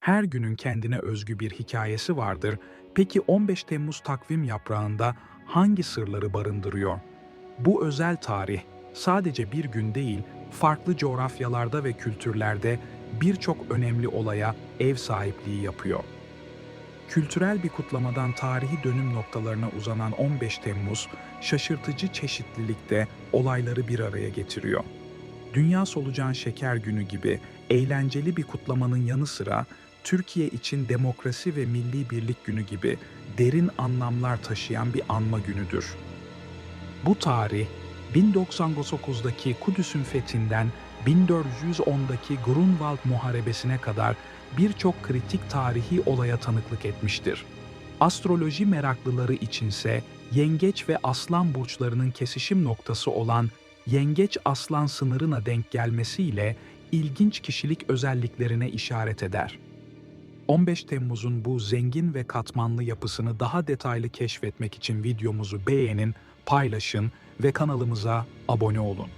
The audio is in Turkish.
Her günün kendine özgü bir hikayesi vardır. Peki 15 Temmuz takvim yaprağında hangi sırları barındırıyor? Bu özel tarih sadece bir gün değil, farklı coğrafyalarda ve kültürlerde birçok önemli olaya ev sahipliği yapıyor. Kültürel bir kutlamadan tarihi dönüm noktalarına uzanan 15 Temmuz, şaşırtıcı çeşitlilikte olayları bir araya getiriyor. Dünya Solucan Şeker Günü gibi eğlenceli bir kutlamanın yanı sıra Türkiye için demokrasi ve milli birlik günü gibi derin anlamlar taşıyan bir anma günüdür. Bu tarih 1099'daki Kudüs'ün fethinden 1410'daki Grunwald Muharebesi'ne kadar birçok kritik tarihi olaya tanıklık etmiştir. Astroloji meraklıları içinse Yengeç ve Aslan burçlarının kesişim noktası olan Yengeç Aslan sınırına denk gelmesiyle ilginç kişilik özelliklerine işaret eder. 15 Temmuz'un bu zengin ve katmanlı yapısını daha detaylı keşfetmek için videomuzu beğenin, paylaşın ve kanalımıza abone olun.